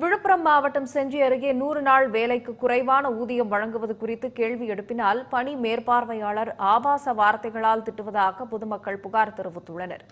விழுப்புரம் மாவட்டம் செஞ்சி அருகே நூறு நாள் வேலைக்கு குறைவான ஊதியம் வழங்குவது குறித்து கேள்வி எழுப்பினால் பணி மேற்பார்வையாளர் ஆபாச வார்த்தைகளால் திட்டுவதாக பொதுமக்கள் புகார் தெரிவித்துள்ளனர்.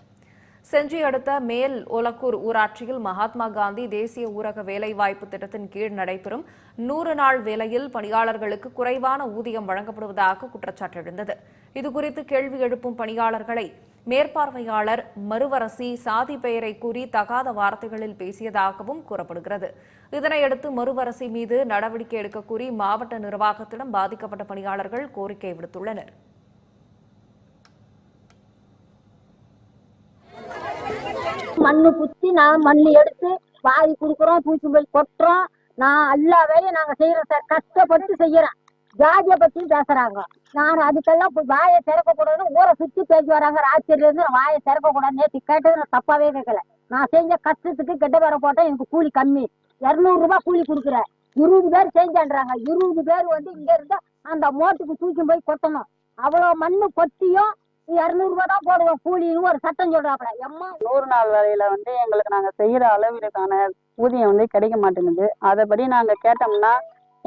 செஞ்சி அடுத்த மேல் ஒலக்கூர் ஊராட்சியில் மகாத்மா காந்தி தேசிய ஊரக வேலைவாய்ப்பு திட்டத்தின் கீழ் நடைபெறும் நூறு நாள் வேலையில் பணியாளர்களுக்கு குறைவான ஊதியம் வழங்கப்படுவதாக குற்றச்சாட்டு எழுந்தது. இதுகுறித்து கேள்வி எழுப்பும் பணியாளர்களை மேற்பார்வையாளர் மறுவரசி சாதி பெயரை கூறி தகாத வார்த்தைகளில் பேசியதாகவும் கூறப்படுகிறது. இதனையடுத்து மறுவரசி மீது நடவடிக்கை எடுக்க கூறி மாவட்ட நிர்வாகத்திடம் பாதிக்கப்பட்ட பணியாளர்கள் கோரிக்கை விடுத்துள்ளனர். மண்ணு குத்தி நான் மண்ணு எடுத்து வாரி கொடுக்குறோம் பூச்சி போய் கொட்டுறோம். நான் எல்லா வேலையும் நாங்க செய்யறோம் சார். கஷ்டப்பட்டு செய்யறேன். ஜாதிய பத்தியும் பேசுறாங்க. நான் அதுக்கெல்லாம் போய் வாயை திறக்க கூடாதுன்னு ஊரை சுத்தி பேசி வராங்க. ராத்திரில இருந்து வாயை திறக்க கூடாது நேற்று கேட்டது நான் தப்பாவே கேட்கல. நான் செஞ்ச கஷ்டத்துக்கு கெட்ட பேரை போட்டா எனக்கு கூலி கம்மி. இருநூறு ரூபாய் கூலி கொடுக்குறேன். இருபது பேர் செஞ்சான்றாங்க. இருபது பேர் வந்து இங்க இருந்து அந்த மோட்டுக்கு தூக்கி போய் கொட்டணும். அவ்வளவு மண்ணு கொட்டியும் இரநூறுபா தான் போடுவோம். கூலின்னு ஒரு சட்டம் சொல்றாப்புல. எம்மா நூறு நாள் வேலையில வந்து எங்களுக்கு நாங்க செய்யற அளவிற்கான ஊதியம் வந்து கிடைக்க மாட்டேங்குது. அதைப்படி நாங்க கேட்டோம்னா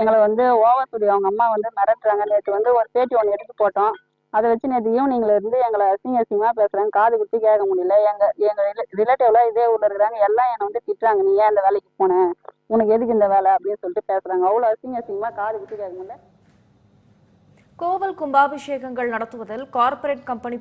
எங்களை வந்து ஓவத்துடி அவங்க அம்மா வந்து மிரட்டுறாங்க. நேற்று வந்து ஒரு பேட்டி ஒன்று எடுத்து போட்டோம். அதை வச்சு நேற்று ஈவினிங்ல இருந்து எங்களை அசிங்க அசிங்கமா பேசுறாங்க காது குத்தி கேட்க முடியல. எங்க எங்க ரிலேட்டிவ்லாம் இதே ஊர்ல இருக்கிறாங்க. எல்லாம் என்னை வந்து திட்டுறாங்க. நீ ஏன் இந்த வேலைக்கு போன? உனக்கு எதுக்கு இந்த வேலை? அப்படின்னு சொல்லிட்டு பேசுறாங்க. அவ்வளோ அசிங்க அசிங்கமா காது குத்தி கேட்க முடியல. கோவில் கும்பாபிஷேகங்கள் நடத்துவதில் கார்ப்பரேட் கம்பெனி